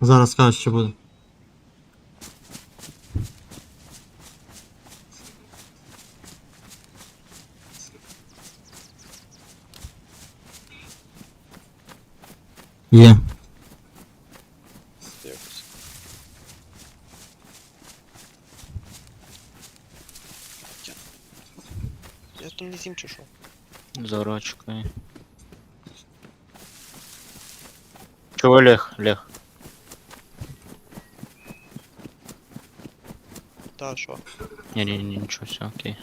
Зараз скажу, що буде. Є. Я... Я там не зім чи що? Зарочкою. Чого Олег? Олег. Та що? Ні, ні, ні, нічого, все, окей.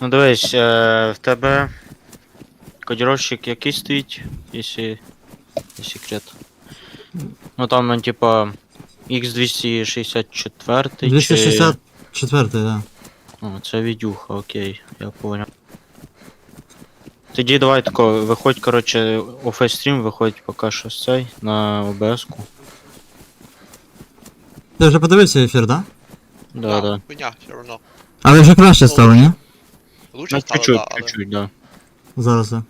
Ну дивись, е, в тебе кодировщик який стоїть, якщо є секрет. Ну там, ну, типа, X264 чи... 264, да. О, це відюха, окей, я понял. Тоді давай тако, виходь, короче, у фейстрім, виходь поки що з цей на ОБС-ку. Ти вже подивився ефір, да? Да, да. Хуйня, все одно. Але вже краще стало, ні? Лучше Ну, стало, чуть-чуть, да, але... чуть-чуть, да. Зараз. я.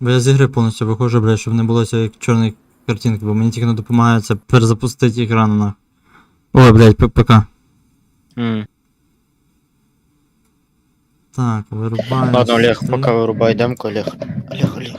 Бо я з ігри повністю виходжу, блядь, щоб не було цієї чорної картинки, бо мені тільки не допомагає це перезапустити екран на. Ой, блядь, ПК. М. Так, вирубаємо. Ладно, Олег, пока вирубай демку, Олег. Олег, Олег.